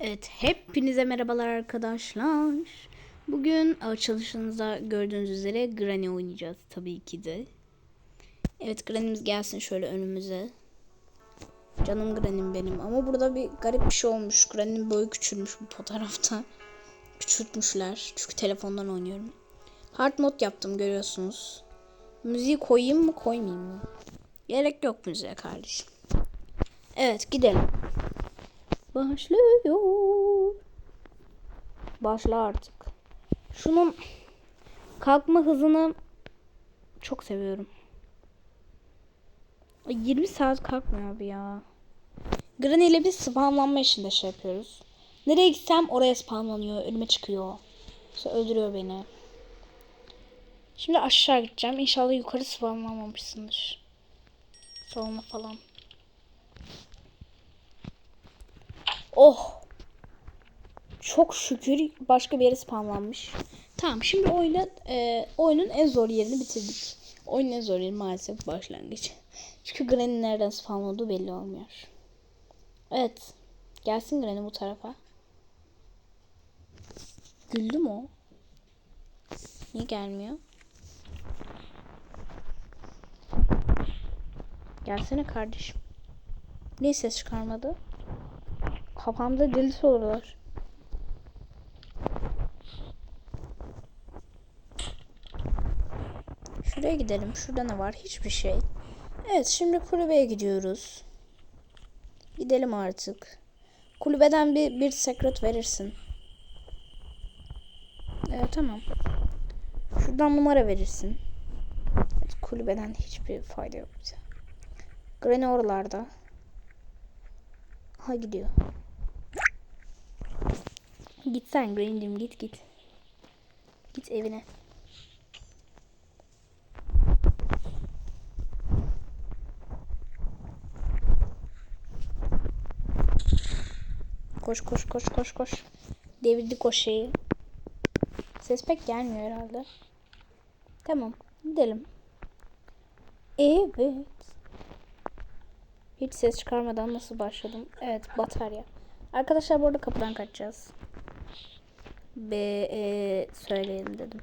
Evet, hepinize merhabalar arkadaşlar. Bugün açılışınızda gördüğünüz üzere Granny oynayacağız tabii ki de. Evet, Granny'miz gelsin şöyle önümüze. Canım Granny'm benim ama burada bir garip bir şey olmuş. Granny'nin boyu küçülmüş bu fotoğrafta. Küçültmüşler çünkü telefondan oynuyorum. Hard mod yaptım görüyorsunuz. Müziği koyayım mı koymayayım mı? Gerek yok müziğe kardeşim. Evet gidelim. Başlıyor. Başla artık. Şunun kalkma hızını çok seviyorum. Ay, 20 saat kalkmıyor abi ya. Granny ile biz spamlanma işinde şey yapıyoruz. Nereye gitsem oraya spamlanıyor. Önüme çıkıyor. Sonra öldürüyor beni. Şimdi aşağı gideceğim. İnşallah yukarı spamlanmamışsındır. Salona falan. Oh. Çok şükür başka bir yere spamlanmış. Tamam şimdi oyuna, e, oyunun en zor yerini bitirdik. Oyunun en zor yeri maalesef başlangıç. Çünkü Granny nereden olduğu belli olmuyor. Evet. Gelsin Granny bu tarafa. Güldü mü o? Niye gelmiyor? Gelsene kardeşim. Niye ses çıkarmadı? Kafamda deli sorular. Şuraya gidelim. Şurada ne var? Hiçbir şey. Evet şimdi kulübeye gidiyoruz. Gidelim artık. Kulübeden bir, bir secret verirsin. Evet tamam. Şuradan numara verirsin. Evet, kulübeden hiçbir fayda yok bize. Granny. Ha gidiyor. Git sen Granny'cim git git. Git evine. Koş koş koş koş koş. Devirdik o şeyi. Ses pek gelmiyor herhalde. Tamam gidelim. Evet. Hiç ses çıkarmadan nasıl başladım? Evet batarya. Arkadaşlar burada kapıdan kaçacağız. Be e, söyleyelim dedim.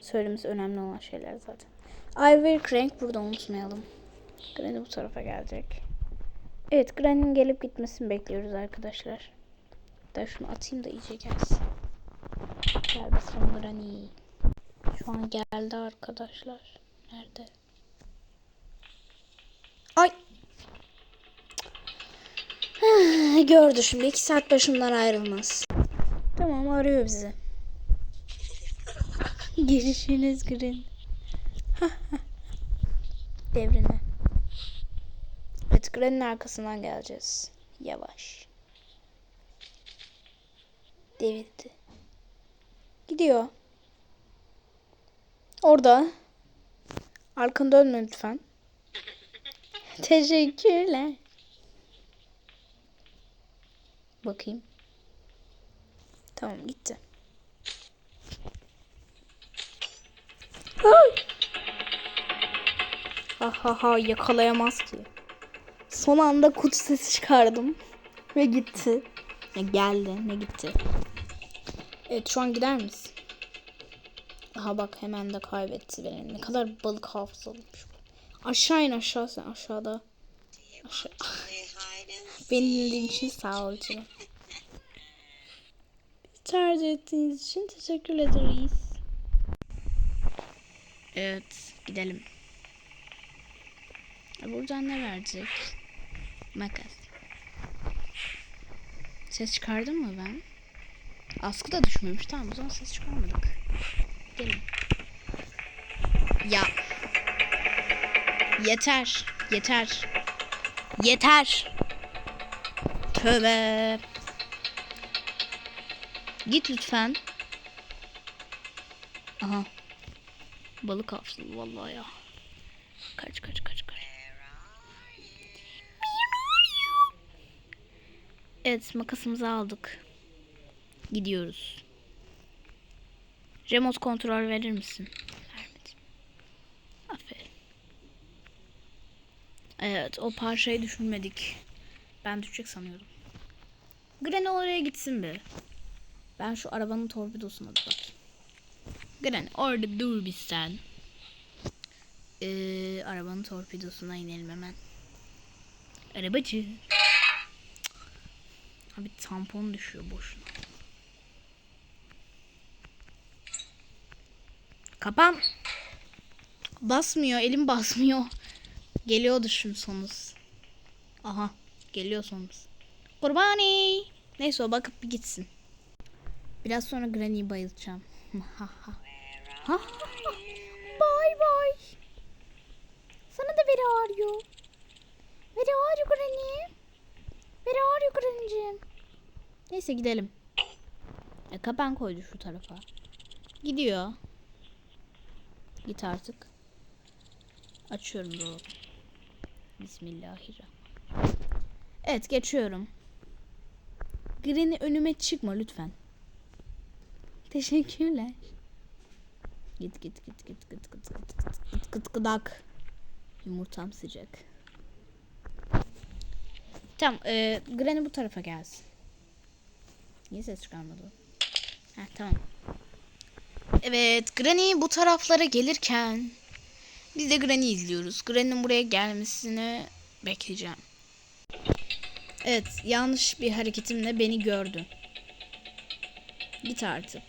Söylemesi önemli olan şeyler zaten. Ivory Crank burada unutmayalım. Granny bu tarafa gelecek. Evet Granny'nin gelip gitmesini bekliyoruz arkadaşlar. Da şunu atayım da iyice gelsin. Gel bakalım Granny. Şu an geldi arkadaşlar. Nerede? Ay. Gördü şimdi. iki saat başımdan ayrılmaz. Tamam arıyor bizi. Girişiniz girin. Devrine. Evet Granny'nin arkasından geleceğiz. Yavaş. Devirdi. Gidiyor. Orada. Arkanı dönme lütfen. Teşekkürler. Bakayım. Tamam gitti. Ha ha ha yakalayamaz ki. Son anda kutu sesi çıkardım. Ve gitti. Ya geldi ne gitti. Evet şu an gider misin? Aha bak hemen de kaybetti beni. Ne kadar balık hafızalıymış bu. Aşağı in aşağı sen aşağıda. Aşağı. Beni dinlediğin için sağ ol canım. Tercih ettiğiniz için teşekkür ederiz. Evet gidelim. Buradan ne verecek? Makas. Ses çıkardım mı ben? Askı da düşmemiş. Tamam o zaman ses çıkarmadık. Gidelim. Ya. Yeter. Yeter. Yeter. Tövbe. Git lütfen. Aha. Balık avsın vallahi ya. Kaç kaç kaç kaç. Evet makasımızı aldık. Gidiyoruz. Remote kontrol verir misin? Vermedim. Aferin. Evet o parçayı düşünmedik. Ben düşecek sanıyordum. Granny oraya gitsin bir. Ben şu arabanın torpidosuna bir bakayım. Granny orada dur bir sen. Ee, arabanın torpidosuna inelim hemen. Arabacı. Abi tampon düşüyor boşuna. Kapan. Basmıyor, elim basmıyor. Geliyordu şimdi sonuz. Aha, geliyor sonuz. Kurbani. Neyse o bakıp gitsin. Biraz sonra Granny'yi bayılacağım. Bay bay. Sana da biri arıyor. Biri arıyor Granny. Biri arıyor Granny'ciğim. Neyse gidelim. E, kapan koydu şu tarafa. Gidiyor. Git artık. Açıyorum dolabı. Bismillahirrahmanirrahim. Evet geçiyorum. Granny önüme çıkma lütfen. Teşekkürler. Git git git git git git git git git git gıdak. Yumurtam sıcak. Tamam, e, Granny bu tarafa gelsin. Niye ses çıkarmadı? Heh, tamam. Evet, Granny bu taraflara gelirken biz de Granny izliyoruz. Granny'nin buraya gelmesini bekleyeceğim. Evet, yanlış bir hareketimle beni gördü. Git artık.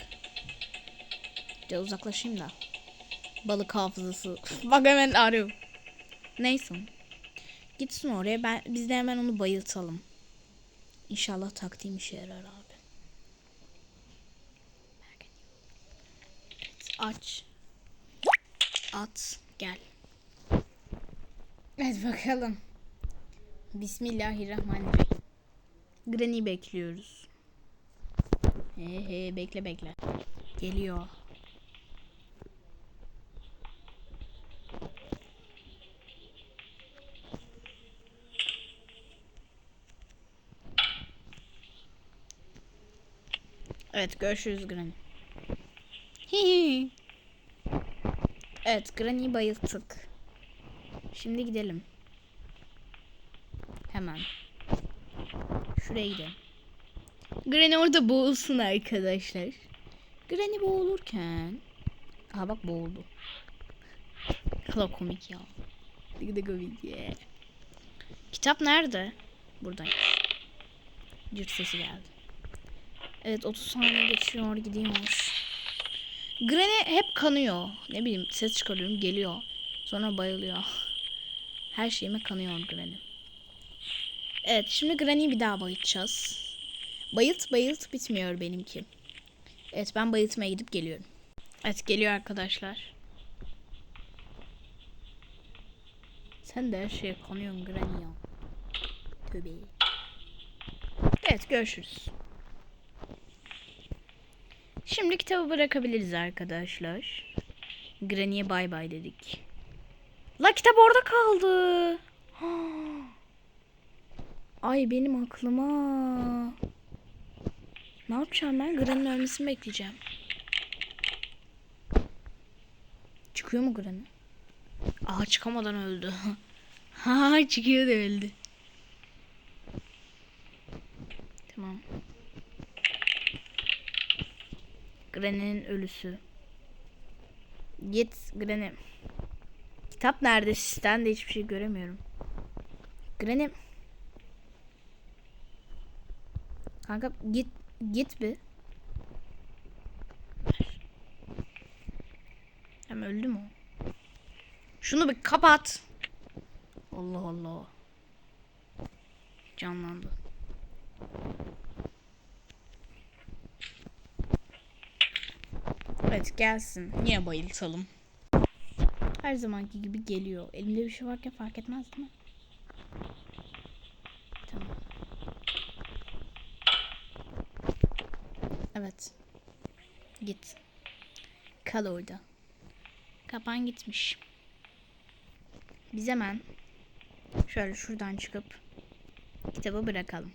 Ya uzaklaşayım da. Balık hafızası. Bak hemen arıyor. Neyse. Gitsin oraya. Ben biz de hemen onu bayıltalım. İnşallah taktiğim işe yarar abi. Aç. At. Gel. Evet bakalım. Bismillahirrahmanirrahim. Granny bekliyoruz. He he bekle bekle. Geliyor. Evet görüşürüz Granny. Hihi. Evet Granny'yi bayılttık. Şimdi gidelim. Hemen. Şuraya gidelim. Granny orada boğulsun arkadaşlar. Granny boğulurken. Aha bak boğuldu. Kadar komik ya. Kadar komik. Kitap nerede? Buradayım. Cırt sesi geldi. Evet 30 saniye geçiyor gidiyor. Granny hep kanıyor. Ne bileyim ses çıkarıyorum geliyor. Sonra bayılıyor. Her şeyime kanıyor Granny. Evet şimdi Granny'yi bir daha bayıltacağız. Bayılt bayılt bitmiyor benimki. Evet ben bayıltmaya gidip geliyorum. Evet geliyor arkadaşlar. Sen de her şeye kanıyorsun Granny ya. Tövbe. Evet görüşürüz. Şimdi kitabı bırakabiliriz arkadaşlar. Granny'e bay bay dedik. La kitap orada kaldı. Ay benim aklıma. Ne yapacağım ben? Granny'nin ölmesini bekleyeceğim. Çıkıyor mu Granny? Aha çıkamadan öldü. ha çıkıyor da öldü. Tamam. Granny'nin ölüsü. Git Granny. Kitap nerede? Sizden de hiçbir şey göremiyorum. Granny. Kanka git git bir. Hem öldü mü? Şunu bir kapat. Allah Allah. Canlandı. Evet gelsin. Yine bayıltalım. Her zamanki gibi geliyor. Elimde bir şey varken fark etmez değil mi? Tamam. Evet. Git. Kal orada. Kapan gitmiş. Biz hemen şöyle şuradan çıkıp kitabı bırakalım.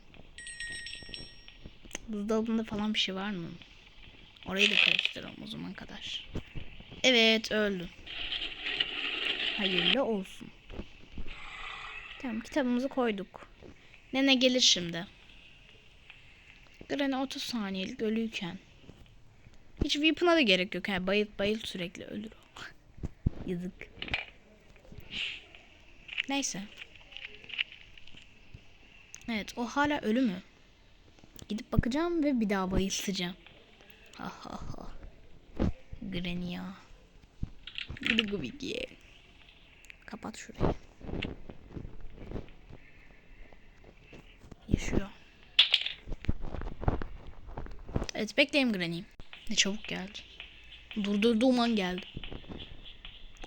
Buzdolabında falan bir şey var mı? Orayı da karıştıralım o zaman kadar. Evet öldü. Hayırlı olsun. Tamam kitabımızı koyduk. Nene gelir şimdi. Granny 30 saniyelik ölüyken. Hiç weapon'a da gerek yok. Yani bayılt bayılt sürekli ölür. Yazık. Neyse. Evet o hala ölü mü? Gidip bakacağım ve bir daha bayıltacağım. Ha ha ha. Granny ya. Gıdı gıbık ye. Kapat şurayı. Evet bekleyeyim Granny. Ne çabuk geldi. Durdurduğum an geldi.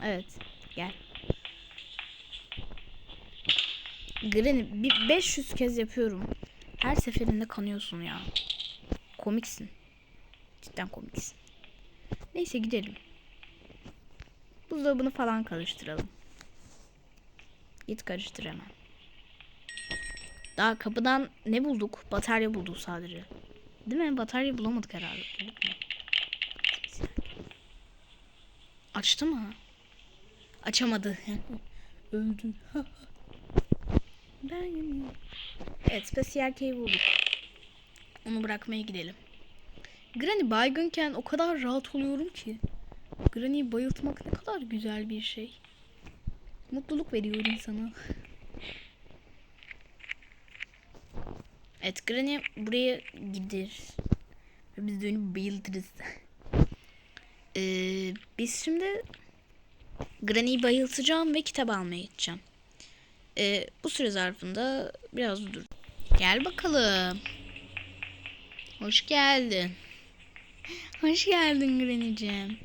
Evet gel. Granny bir 500 kez yapıyorum. Her seferinde kanıyorsun ya. Komiksin. Cidden komiksin. Neyse gidelim. Buzdolabını falan karıştıralım. Git karıştır hemen. Daha kapıdan ne bulduk? Batarya bulduk sadece. Değil mi? Batarya bulamadık herhalde. Açtı mı? Açamadı. Öldü. ben. Evet, spesiyel key bulduk. Onu bırakmaya gidelim. Granny baygınken o kadar rahat oluyorum ki. Granny'yi bayıltmak ne kadar güzel bir şey. Mutluluk veriyor insana. Evet Granny buraya gider. Ve biz de onu bayıltırız. Ee, biz şimdi Granny'yi bayıltacağım ve kitap almaya gideceğim. Ee, bu süre zarfında biraz dur. Gel bakalım. Hoş geldin. Hoş geldin Granny'cim.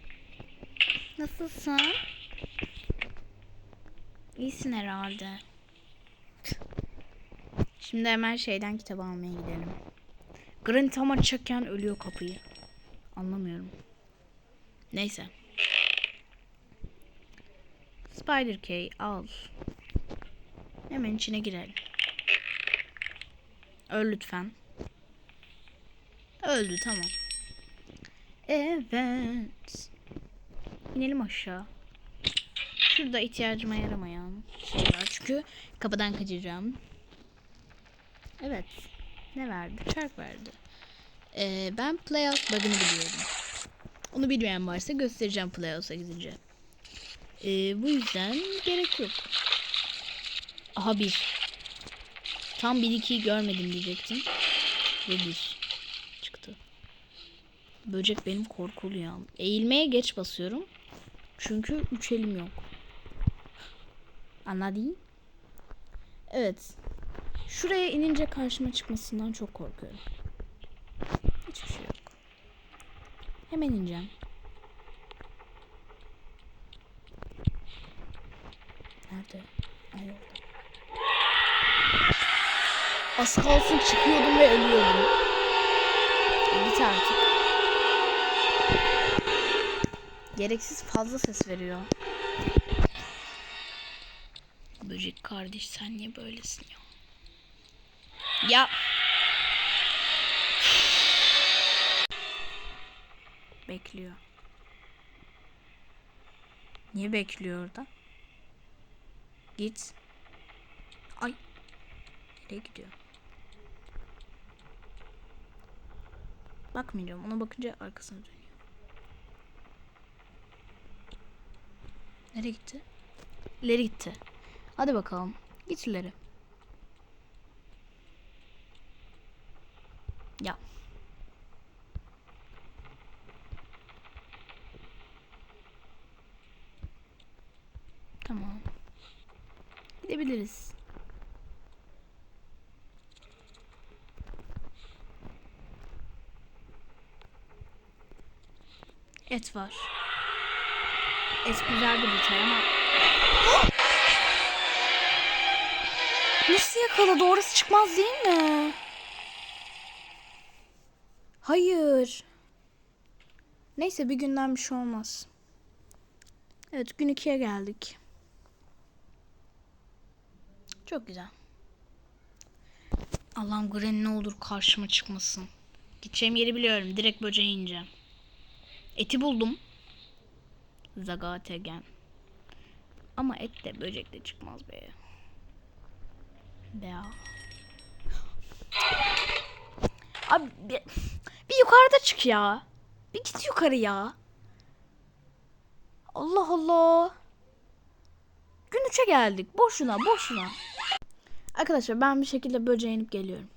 Nasılsın? İyisin herhalde. Şimdi hemen şeyden kitap almaya gidelim. Granny tam açacakken ölüyor kapıyı. Anlamıyorum. Neyse. Spider Key al. Hemen içine girelim. Öl lütfen. Öldü tamam. Evet. İnelim aşağı. Şurada ihtiyacıma yaramayan şey. Çünkü kapıdan kaçacağım. Evet. Ne verdi? Çark verdi. Ee, ben Playhouse bug'ını biliyorum. Onu bilmeyen varsa göstereceğim Playhouse'a gidince. Ee, bu yüzden gerek yok. Aha bir. Tam bir ikiyi görmedim diyecektim. Ve bir. Çıktı. Böcek benim korkulu ya. Eğilmeye geç basıyorum. Çünkü üç elim yok. Anladın? Evet. Şuraya inince karşıma çıkmasından çok korkuyorum. Hiçbir şey yok. Hemen ineceğim. Nerede? Ay orada. Az kalsın çıkıyordum ve ölüyordum. E, git artık. Gereksiz fazla ses veriyor. Böcek kardeş sen niye böylesin ya? Ya. Bekliyor. Niye bekliyor orada? Git. Ay. Nereye gidiyor? Bakmayacağım. Ona bakınca arkasına dönüyor. Nereye gitti? İleri gitti. Hadi bakalım. Git ileri. Ya. Tamam. Gidebiliriz. Et var. Et güzel bir detay ama... Nasıl yakaladı? Orası çıkmaz değil mi? Hayır. Neyse bir günden bir şey olmaz. Evet gün ikiye geldik. Çok güzel. Allah'ım Granny ne olur karşıma çıkmasın. Gideceğim yeri biliyorum. Direkt böceğe ineceğim. Eti buldum. Zagategen. Ama et de böcek de çıkmaz be. Be. Abi bir yukarıda çık ya. Bir git yukarı ya. Allah Allah. Gün 3'e geldik. Boşuna boşuna. Arkadaşlar ben bir şekilde böceğe inip geliyorum.